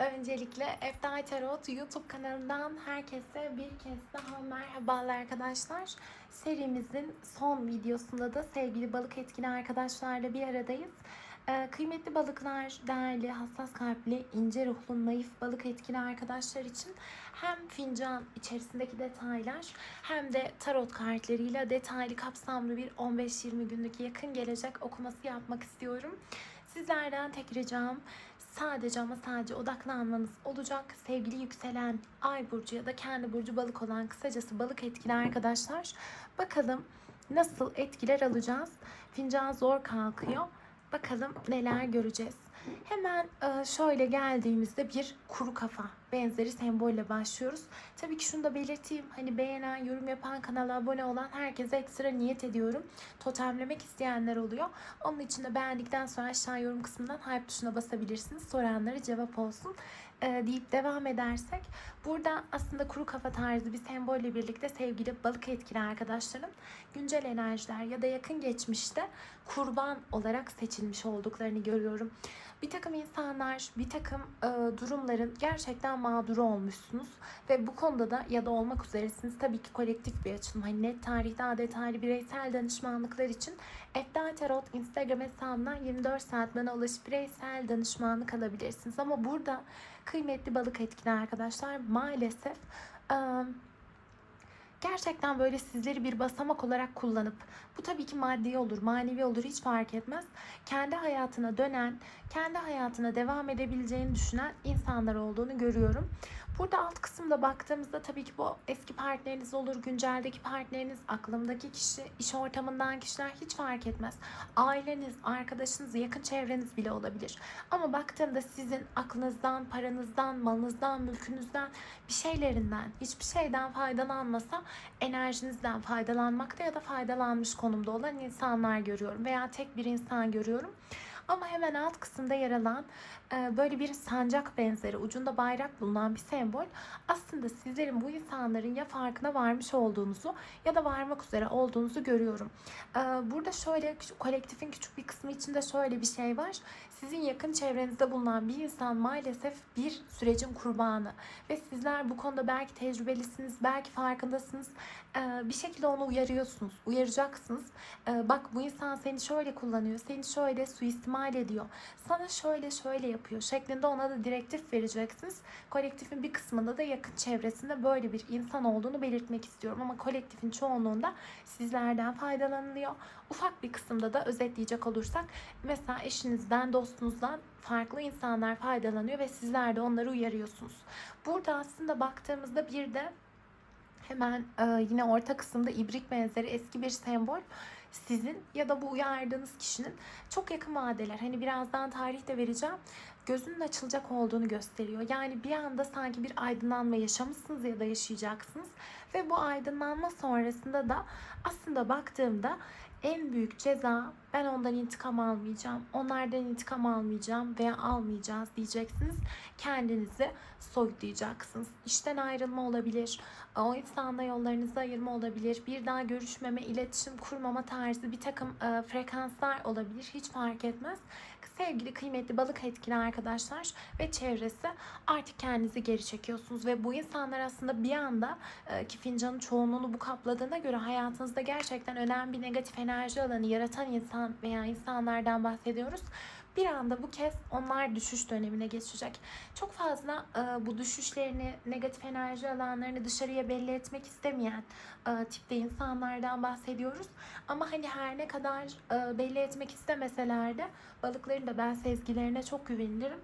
Öncelikle Eftal Tarot YouTube kanalından herkese bir kez daha merhabalar arkadaşlar. Serimizin son videosunda da sevgili balık etkili arkadaşlarla bir aradayız. Ee, kıymetli balıklar, değerli, hassas kalpli, ince ruhlu, naif balık etkili arkadaşlar için hem fincan içerisindeki detaylar hem de tarot kartlarıyla detaylı kapsamlı bir 15-20 günlük yakın gelecek okuması yapmak istiyorum. Sizlerden tek ricam sadece ama sadece odaklanmanız olacak. Sevgili yükselen ay burcu ya da kendi burcu balık olan kısacası balık etkili arkadaşlar. Bakalım nasıl etkiler alacağız. Fincan zor kalkıyor. Bakalım neler göreceğiz. Hemen şöyle geldiğimizde bir kuru kafa benzeri sembolle başlıyoruz. Tabii ki şunu da belirteyim. Hani beğenen, yorum yapan, kanala abone olan herkese ekstra niyet ediyorum. Totemlemek isteyenler oluyor. Onun için de beğendikten sonra aşağı yorum kısmından hype tuşuna basabilirsiniz. Soranlara cevap olsun e, deyip devam edersek. Burada aslında kuru kafa tarzı bir sembolle birlikte sevgili balık etkili arkadaşlarım güncel enerjiler ya da yakın geçmişte kurban olarak seçilmiş olduklarını görüyorum. Bir takım insanlar, bir takım e, durumların gerçekten mağduru olmuşsunuz ve bu konuda da ya da olmak üzeresiniz tabii ki kolektif bir açılım. Hani net tarih daha detaylı bireysel danışmanlıklar için Eftal Tarot Instagram hesabından 24 saat bana ulaşıp bireysel danışmanlık alabilirsiniz. Ama burada kıymetli balık etkili arkadaşlar maalesef e, gerçekten böyle sizleri bir basamak olarak kullanıp bu tabii ki maddi olur, manevi olur hiç fark etmez. Kendi hayatına dönen, kendi hayatına devam edebileceğini düşünen insanlar olduğunu görüyorum. Burada alt kısımda baktığımızda tabii ki bu eski partneriniz olur, günceldeki partneriniz, aklımdaki kişi, iş ortamından kişiler hiç fark etmez. Aileniz, arkadaşınız, yakın çevreniz bile olabilir. Ama baktığımda sizin aklınızdan, paranızdan, malınızdan, mülkünüzden, bir şeylerinden, hiçbir şeyden faydalanmasa enerjinizden faydalanmakta ya da faydalanmış konumda olan insanlar görüyorum veya tek bir insan görüyorum. Ama hemen alt kısımda yer alan böyle bir sancak benzeri ucunda bayrak bulunan bir sembol aslında sizlerin bu insanların ya farkına varmış olduğunuzu ya da varmak üzere olduğunuzu görüyorum. E, Burada şöyle kolektifin küçük bir kısmı içinde şöyle bir şey var. Sizin yakın çevrenizde bulunan bir insan maalesef bir sürecin kurbanı ve sizler bu konuda belki tecrübelisiniz, belki farkındasınız. E, Bir şekilde onu uyarıyorsunuz, uyaracaksınız. Bak bu insan seni şöyle kullanıyor, seni şöyle suistimal ediyor, sana şöyle şöyle yapıyor şeklinde ona da direktif vereceksiniz. Kolektifin bir kısmında da yakın çevresinde böyle bir insan olduğunu belirtmek istiyorum ama kolektifin çoğunluğunda sizlerden faydalanılıyor. Ufak bir kısımda da özetleyecek olursak mesela eşinizden, dostunuzdan farklı insanlar faydalanıyor ve sizler de onları uyarıyorsunuz. Burada aslında baktığımızda bir de hemen e, yine orta kısımda ibrik benzeri eski bir sembol sizin ya da bu uyardığınız kişinin çok yakın vadeler. Hani birazdan tarih de vereceğim. Gözünün açılacak olduğunu gösteriyor. Yani bir anda sanki bir aydınlanma yaşamışsınız ya da yaşayacaksınız. Ve bu aydınlanma sonrasında da aslında baktığımda en büyük ceza ben ondan intikam almayacağım, onlardan intikam almayacağım veya almayacağız diyeceksiniz. Kendinizi soyutlayacaksınız. İşten ayrılma olabilir, o insanla yollarınızı ayırma olabilir, bir daha görüşmeme, iletişim kurmama tarzı bir takım frekanslar olabilir. Hiç fark etmez. Sevgili kıymetli balık etkili arkadaşlar ve çevresi artık kendinizi geri çekiyorsunuz ve bu insanlar aslında bir anda e, ki fincanın çoğunluğunu bu kapladığına göre hayatınızda gerçekten önemli bir negatif enerji alanı yaratan insan veya insanlardan bahsediyoruz. Bir anda bu kez onlar düşüş dönemine geçecek. Çok fazla e, bu düşüşlerini, negatif enerji alanlarını dışarıya belli etmek istemeyen e, tipte insanlardan bahsediyoruz. Ama hani her ne kadar e, belli etmek istemeseler de balıkların da ben sezgilerine çok güvenirim.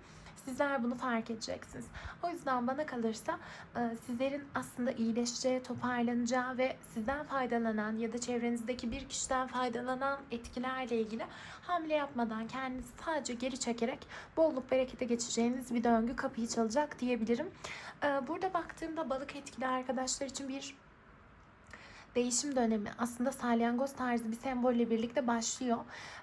Sizler bunu fark edeceksiniz. O yüzden bana kalırsa e, sizlerin aslında iyileşeceği, toparlanacağı ve sizden faydalanan ya da çevrenizdeki bir kişiden faydalanan etkilerle ilgili hamle yapmadan kendinizi sadece geri çekerek bolluk berekete geçeceğiniz bir döngü kapıyı çalacak diyebilirim. E, Burada baktığımda balık etkili arkadaşlar için bir değişim dönemi aslında salyangoz tarzı bir sembolle birlikte başlıyor.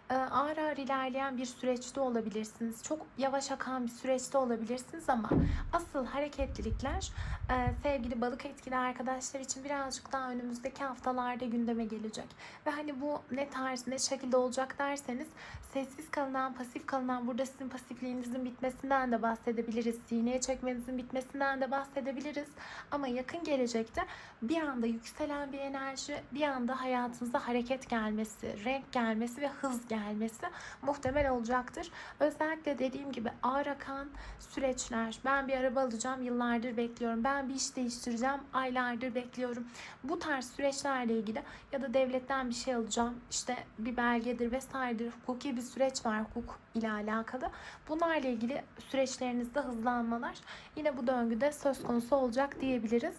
Ee, ağır ağır ilerleyen bir süreçte olabilirsiniz. Çok yavaş akan bir süreçte olabilirsiniz ama asıl hareketlilikler e, sevgili balık etkili arkadaşlar için birazcık daha önümüzdeki haftalarda gündeme gelecek. Ve hani bu ne tarz ne şekilde olacak derseniz sessiz kalınan, pasif kalınan burada sizin pasifliğinizin bitmesinden de bahsedebiliriz. Sineye çekmenizin bitmesinden de bahsedebiliriz. Ama yakın gelecekte bir anda yükselen bir enerji, bir anda hayatınıza hareket gelmesi, renk gelmesi ve hız gelmesi muhtemel olacaktır. Özellikle dediğim gibi ağır akan süreçler. Ben bir araba alacağım, yıllardır bekliyorum. Ben bir iş değiştireceğim, aylardır bekliyorum. Bu tarz süreçlerle ilgili ya da devletten bir şey alacağım. işte bir belgedir vesairedir. Hukuki bir süreç var hukuk ile alakalı. Bunlarla ilgili süreçlerinizde hızlanmalar yine bu döngüde söz konusu olacak diyebiliriz.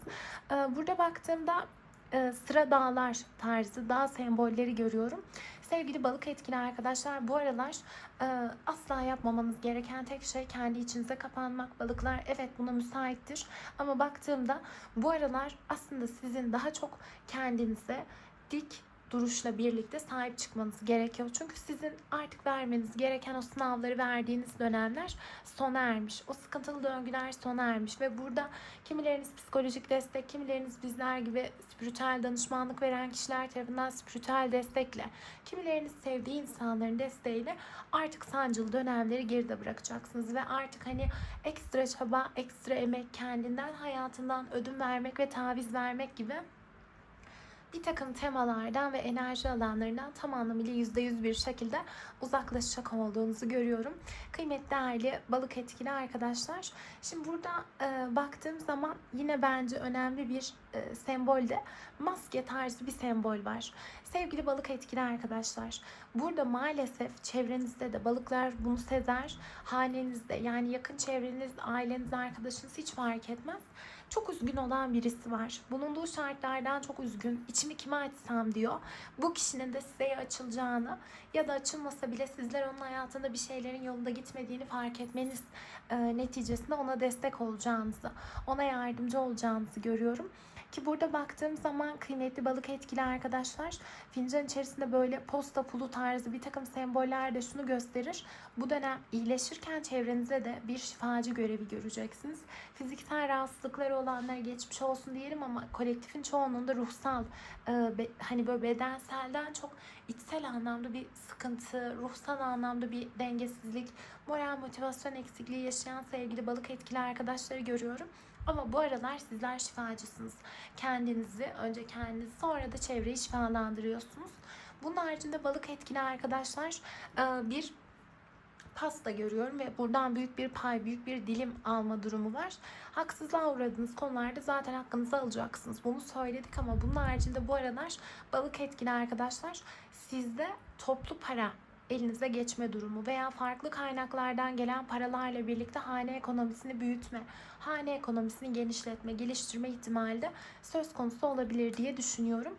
Ee, Burada baktığımda e, sıra dağlar tarzı dağ sembolleri görüyorum. Sevgili balık etkili arkadaşlar bu aralar e, asla yapmamanız gereken tek şey kendi içinize kapanmak. Balıklar evet buna müsaittir ama baktığımda bu aralar aslında sizin daha çok kendinize dik duruşla birlikte sahip çıkmanız gerekiyor. Çünkü sizin artık vermeniz gereken o sınavları verdiğiniz dönemler sona ermiş. O sıkıntılı döngüler sona ermiş ve burada kimileriniz psikolojik destek, kimileriniz bizler gibi spiritüel danışmanlık veren kişiler tarafından spiritüel destekle, kimileriniz sevdiği insanların desteğiyle artık sancılı dönemleri geride bırakacaksınız ve artık hani ekstra çaba, ekstra emek, kendinden, hayatından ödün vermek ve taviz vermek gibi bir takım temalardan ve enerji alanlarından tam anlamıyla %100 bir şekilde uzaklaşacak olduğunuzu görüyorum. Kıymetli değerli balık etkili arkadaşlar. Şimdi burada e, baktığım zaman yine bence önemli bir e, sembolde maske tarzı bir sembol var. Sevgili balık etkili arkadaşlar. Burada maalesef çevrenizde de balıklar bunu sezer. Hanenizde yani yakın çevreniz, aileniz, arkadaşınız hiç fark etmez çok üzgün olan birisi var. Bulunduğu şartlardan çok üzgün. İçimi kime açsam diyor. Bu kişinin de size açılacağını ya da açılmasa bile sizler onun hayatında bir şeylerin yolunda gitmediğini fark etmeniz e, neticesinde ona destek olacağınızı, ona yardımcı olacağınızı görüyorum. Ki burada baktığım zaman kıymetli balık etkili arkadaşlar fincan içerisinde böyle posta pulu tarzı bir takım semboller de şunu gösterir. Bu dönem iyileşirken çevrenize de bir şifacı görevi göreceksiniz. Fiziksel rahatsızlıkları olanlara geçmiş olsun diyelim ama kolektifin çoğunluğunda ruhsal e, be, hani böyle bedenselden çok içsel anlamda bir sıkıntı, ruhsal anlamda bir dengesizlik, moral motivasyon eksikliği yaşayan sevgili balık etkili arkadaşları görüyorum. Ama bu aralar sizler şifacısınız. Kendinizi, önce kendinizi sonra da çevreyi şifalandırıyorsunuz. Bunun haricinde balık etkili arkadaşlar e, bir pasta görüyorum ve buradan büyük bir pay, büyük bir dilim alma durumu var. Haksızlığa uğradığınız konularda zaten hakkınızı alacaksınız. Bunu söyledik ama bunun haricinde bu aralar balık etkili arkadaşlar sizde toplu para elinize geçme durumu veya farklı kaynaklardan gelen paralarla birlikte hane ekonomisini büyütme, hane ekonomisini genişletme, geliştirme ihtimali de söz konusu olabilir diye düşünüyorum.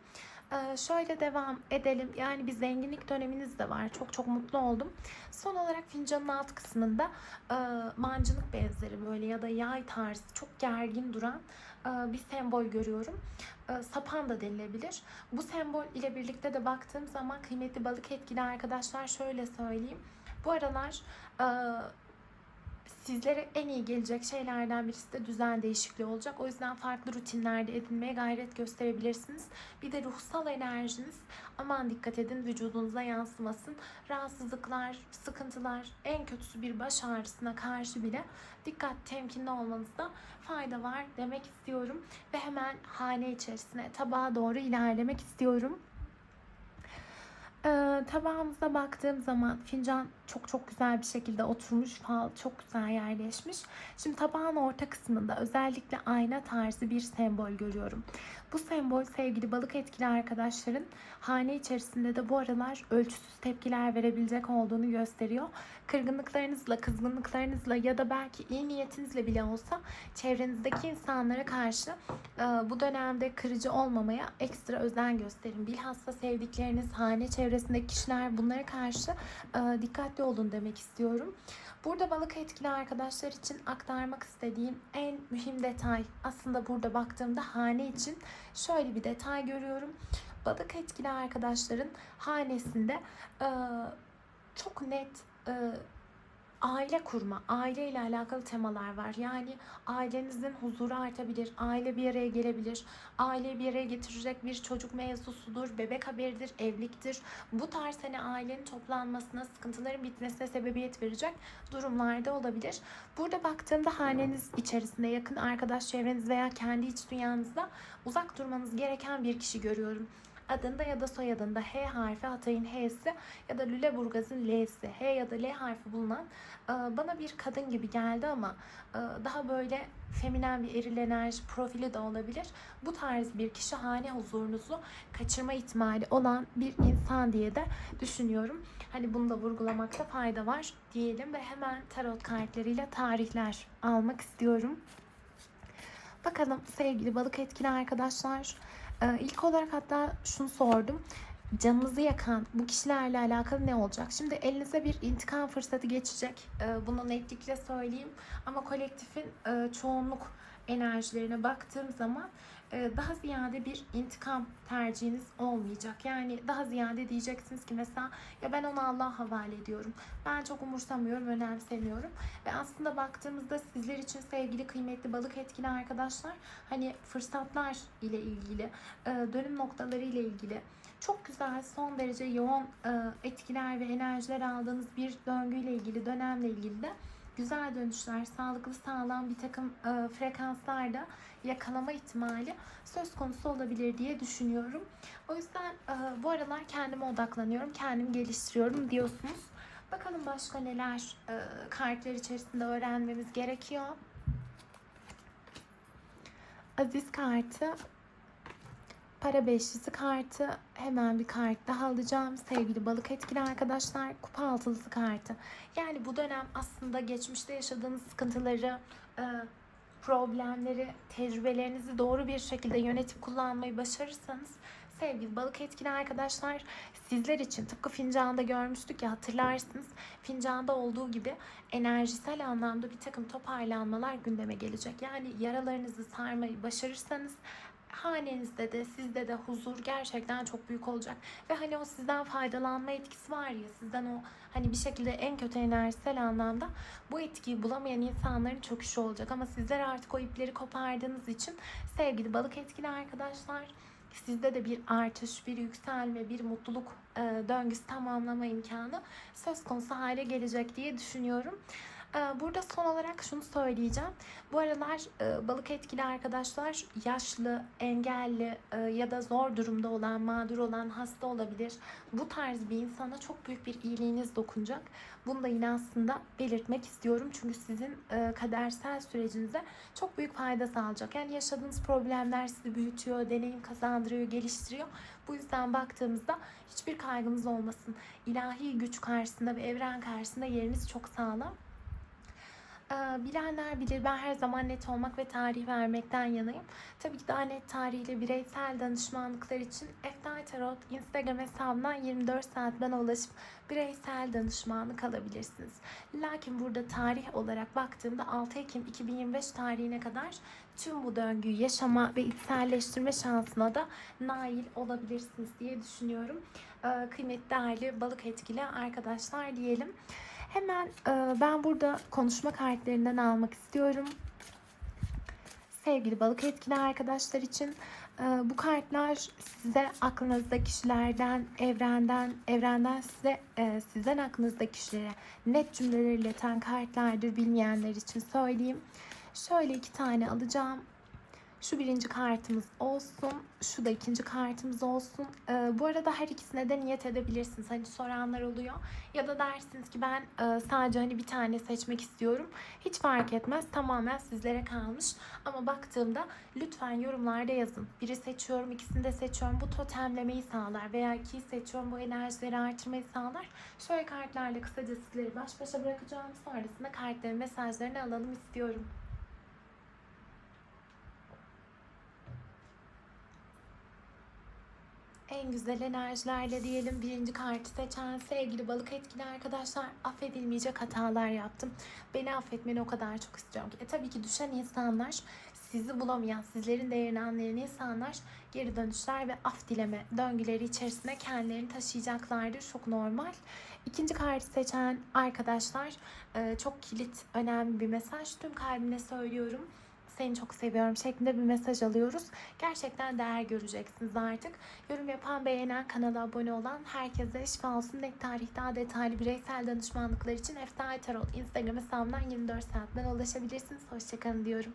Ee, şöyle devam edelim. Yani bir zenginlik döneminiz de var. Çok çok mutlu oldum. Son olarak fincanın alt kısmında e, mancınık benzeri böyle ya da yay tarzı çok gergin duran e, bir sembol görüyorum. E, sapan da denilebilir. Bu sembol ile birlikte de baktığım zaman kıymetli balık etkili arkadaşlar şöyle söyleyeyim. Bu aralar sizlere en iyi gelecek şeylerden birisi de düzen değişikliği olacak. O yüzden farklı rutinlerde edinmeye gayret gösterebilirsiniz. Bir de ruhsal enerjiniz aman dikkat edin vücudunuza yansımasın. Rahatsızlıklar, sıkıntılar, en kötüsü bir baş ağrısına karşı bile dikkat temkinli olmanızda fayda var demek istiyorum. Ve hemen hane içerisine tabağa doğru ilerlemek istiyorum. Ee, tabağımıza baktığım zaman fincan çok çok güzel bir şekilde oturmuş. Fal çok güzel yerleşmiş. Şimdi tabağın orta kısmında özellikle ayna tarzı bir sembol görüyorum. Bu sembol sevgili balık etkili arkadaşların hane içerisinde de bu aralar ölçüsüz tepkiler verebilecek olduğunu gösteriyor. Kırgınlıklarınızla, kızgınlıklarınızla ya da belki iyi niyetinizle bile olsa çevrenizdeki insanlara karşı e, bu dönemde kırıcı olmamaya ekstra özen gösterin. Bilhassa sevdikleriniz, hane çevreniz çevresindeki kişiler bunlara karşı e, dikkatli olun demek istiyorum. Burada balık etkili arkadaşlar için aktarmak istediğim en mühim detay aslında burada baktığımda hane için şöyle bir detay görüyorum. Balık etkili arkadaşların hanesinde e, çok net e, aile kurma, aile ile alakalı temalar var. Yani ailenizin huzuru artabilir, aile bir araya gelebilir, aile bir araya getirecek bir çocuk mevzusudur, bebek haberidir, evliliktir. Bu tarz hani ailenin toplanmasına, sıkıntıların bitmesine sebebiyet verecek durumlarda olabilir. Burada baktığımda haneniz içerisinde yakın arkadaş çevreniz veya kendi iç dünyanızda uzak durmanız gereken bir kişi görüyorum adında ya da soyadında H harfi Hatay'ın H'si ya da Lüleburgaz'ın L'si H ya da L harfi bulunan e, bana bir kadın gibi geldi ama e, daha böyle feminen bir eril enerji profili de olabilir. Bu tarz bir kişi hane huzurunuzu kaçırma ihtimali olan bir insan diye de düşünüyorum. Hani bunu da vurgulamakta fayda var diyelim ve hemen tarot kartlarıyla tarihler almak istiyorum. Bakalım sevgili balık etkili arkadaşlar. Ee, ilk olarak hatta şunu sordum. Canınızı yakan bu kişilerle alakalı ne olacak? Şimdi elinize bir intikam fırsatı geçecek. Ee, bunu netlikle söyleyeyim. Ama kolektifin e, çoğunluk enerjilerine baktığım zaman e, daha ziyade bir intikam tercihiniz olmayacak. Yani daha ziyade diyeceksiniz ki mesela ya ben onu Allah'a havale ediyorum. Ben çok umursamıyorum, önemsemiyorum. Ve aslında baktığımızda sizler için sevgili kıymetli balık etkili arkadaşlar hani fırsatlar ile ilgili, e, dönüm noktaları ile ilgili çok güzel, son derece yoğun e, etkiler ve enerjiler aldığınız bir döngüyle ilgili, dönemle ilgili de güzel dönüşler, sağlıklı sağlam bir takım e, frekanslarda yakalama ihtimali söz konusu olabilir diye düşünüyorum. O yüzden e, bu aralar kendime odaklanıyorum, kendimi geliştiriyorum diyorsunuz. Bakalım başka neler e, kartlar içerisinde öğrenmemiz gerekiyor. Aziz kartı, para beşlisi kartı, hemen bir kart daha alacağım. Sevgili balık etkili arkadaşlar, kupa altılısı kartı. Yani bu dönem aslında geçmişte yaşadığınız sıkıntıları, e, problemleri, tecrübelerinizi doğru bir şekilde yönetip kullanmayı başarırsanız sevgili balık etkili arkadaşlar sizler için tıpkı fincanda görmüştük ya hatırlarsınız fincanda olduğu gibi enerjisel anlamda bir takım toparlanmalar gündeme gelecek. Yani yaralarınızı sarmayı başarırsanız hanenizde de sizde de huzur gerçekten çok büyük olacak. Ve hani o sizden faydalanma etkisi var ya sizden o hani bir şekilde en kötü enerjisel anlamda bu etkiyi bulamayan insanların çöküşü olacak. Ama sizler artık o ipleri kopardığınız için sevgili balık etkili arkadaşlar sizde de bir artış, bir yükselme, bir mutluluk e, döngüsü tamamlama imkanı söz konusu hale gelecek diye düşünüyorum. Ee, burada son olarak şunu söyleyeceğim. Bu aralar e, balık etkili arkadaşlar yaşlı, engelli e, ya da zor durumda olan, mağdur olan, hasta olabilir. Bu tarz bir insana çok büyük bir iyiliğiniz dokunacak. Bunu da yine aslında belirtmek istiyorum. Çünkü sizin e, kadersel sürecinize çok büyük fayda sağlayacak. Yani yaşadığınız problemler sizi büyütüyor, deneyim kazandırıyor, geliştiriyor. Bu yüzden baktığımızda hiçbir kaygınız olmasın. İlahi güç karşısında ve evren karşısında yeriniz çok sağlam. Ee, bilenler bilir ben her zaman net olmak ve tarih vermekten yanayım. Tabii ki daha net tarihle bireysel danışmanlıklar için Eftal Tarot Instagram hesabından 24 saat bana ulaşıp bireysel danışmanlık alabilirsiniz. Lakin burada tarih olarak baktığımda 6 Ekim 2025 tarihine kadar tüm bu döngüyü yaşama ve içselleştirme şansına da nail olabilirsiniz diye düşünüyorum. Ee, kıymetli değerli balık etkili arkadaşlar diyelim. Hemen e, ben burada konuşma kartlarından almak istiyorum. Sevgili balık etkili arkadaşlar için e, bu kartlar size aklınızda kişilerden, evrenden, evrenden size e, sizden aklınızda kişilere net cümleler ileten kartlardır bilmeyenler için söyleyeyim. Şöyle iki tane alacağım. Şu birinci kartımız olsun. Şu da ikinci kartımız olsun. Ee, bu arada her ikisine de niyet edebilirsiniz. Hani soranlar oluyor. Ya da dersiniz ki ben e, sadece hani bir tane seçmek istiyorum. Hiç fark etmez. Tamamen sizlere kalmış. Ama baktığımda lütfen yorumlarda yazın. Biri seçiyorum, ikisini de seçiyorum. Bu totemlemeyi sağlar. Veya ikiyi seçiyorum. Bu enerjileri artırmayı sağlar. Şöyle kartlarla kısaca sizleri baş başa bırakacağım. Sonrasında kartların mesajlarını alalım istiyorum. En güzel enerjilerle diyelim birinci kartı seçen sevgili balık etkili arkadaşlar affedilmeyecek hatalar yaptım. Beni affetmeni o kadar çok istiyorum ki. E tabii ki düşen insanlar sizi bulamayan, sizlerin değerini anlayan insanlar geri dönüşler ve af dileme döngüleri içerisinde kendilerini taşıyacaklardır. Çok normal. İkinci kartı seçen arkadaşlar e, çok kilit, önemli bir mesaj. Tüm kalbine söylüyorum. Seni çok seviyorum şeklinde bir mesaj alıyoruz. Gerçekten değer göreceksiniz artık. Yorum yapan, beğenen, kanala abone olan herkese şifa olsun. Net tarih daha detaylı bireysel danışmanlıklar için Efsane Tarot Instagram hesabından 24 saat bana ulaşabilirsiniz. Hoşçakalın diyorum.